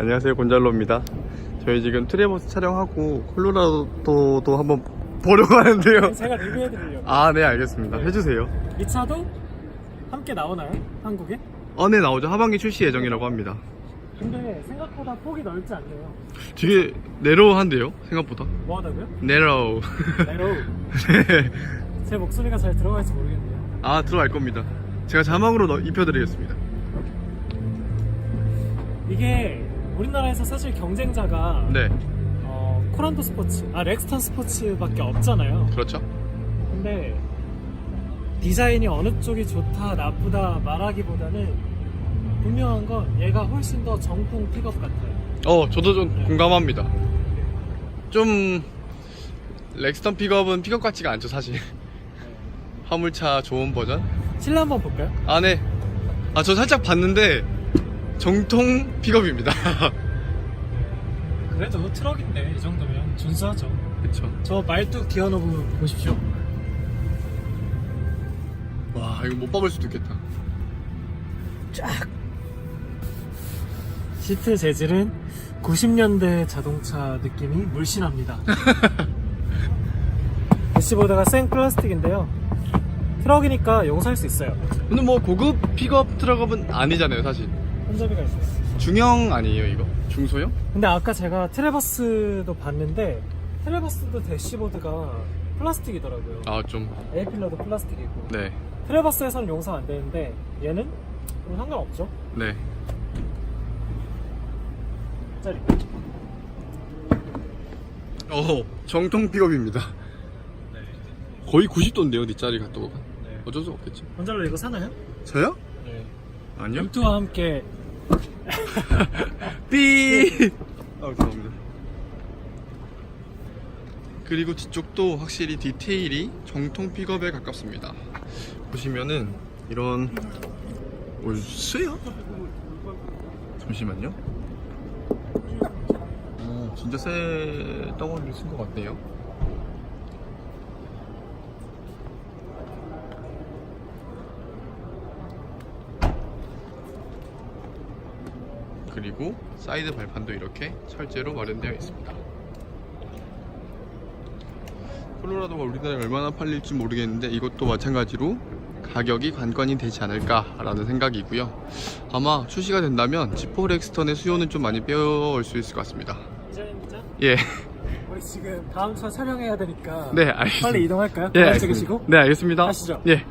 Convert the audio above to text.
안녕하세요 곤잘로입니다 저희 지금 트레버스 촬영하고 콜로라도도 한번 보려고 하는데요 제가 리뷰해드리려고. 아네 알겠습니다 해주세요 이 차도 함께 나오나요? 한국에? 어네 나오죠 하반기 출시 예정이라고 합니다 근데 생각보다 폭이 넓지 않네요. 되게 내로우한데요 생각보다 뭐 하다고요? 내로우 네로. 네. 제 목소리가 잘 들어갈지 모르겠네요. 아 들어갈 겁니다 제가 자막으로 넣- 입혀드리겠습니다 이게 우리나라에서 사실 경쟁자가 네 어, 코란도 스포츠, 아 렉스턴 스포츠밖에 없잖아요. 그렇죠 근데 디자인이 어느 쪽이 좋다 나쁘다 말하기보다는 분명한 건 얘가 훨씬 더 정통 픽업 같아요. 어 저도 좀 공감합니다 좀 렉스턴 픽업은 픽업 같지가 않죠 사실 화물차 좋은 버전 실내 한번 볼까요? 아, 네. 아, 저 살짝 봤는데, 정통 픽업입니다. 그래도 트럭인데 이 정도면 준수하죠. 그쵸. 저 말뚝 기어노브 보십시오. 와, 이거 못 박을 수도 있겠다. 시트 재질은 90년대 자동차 느낌이 물씬합니다. 대시보드가 생 플라스틱인데요. 트럭이니까 용서할 수 있어요. 근데 뭐, 고급 픽업 트럭업은 아니잖아요, 사실. 손잡이가 있어요. 중형 아니에요, 이거? 중소형? 근데 아까 제가 트레버스도 봤는데 트레버스도 대시보드가 플라스틱이더라고요. 아, 좀, 에이필러도 플라스틱이고 네. 트레버스에서는 용서 안 되는데 얘는 뭐 상관없죠. 네. 짜리. 어, 정통 픽업입니다. 네. 거의 90도인데요, 뒷자리. 네. 어쩔 수 없겠죠. 건잘로 이거 사나요? 저요? 네. 아니요. M2와 함께 삐! 아, 죄송합니다. 그리고 뒤쪽도 확실히 디테일이 정통 픽업에 가깝습니다. 보시면은 이런 올스요? 잠시만요. 오, 진짜 새 덩어리를 쓴 것 같네요. 그리고 사이드 발판도 이렇게 철제로 마련되어 있습니다. 콜로라도가 우리나라에 얼마나 팔릴지 모르겠는데 이것도 마찬가지로 가격이 관건이 되지 않을까라는 생각이고요. 아마 출시가 된다면 지포 렉스턴의 수요는 좀 많이 빼어올 수 있을 것 같습니다. 디자인자 예, 우리 지금 다음 차 촬영해야 되니까 네 알겠습니다. 빨리 이동할까요? 예, 가방 알겠습니다. 네 알겠습니다. 가시죠. 예.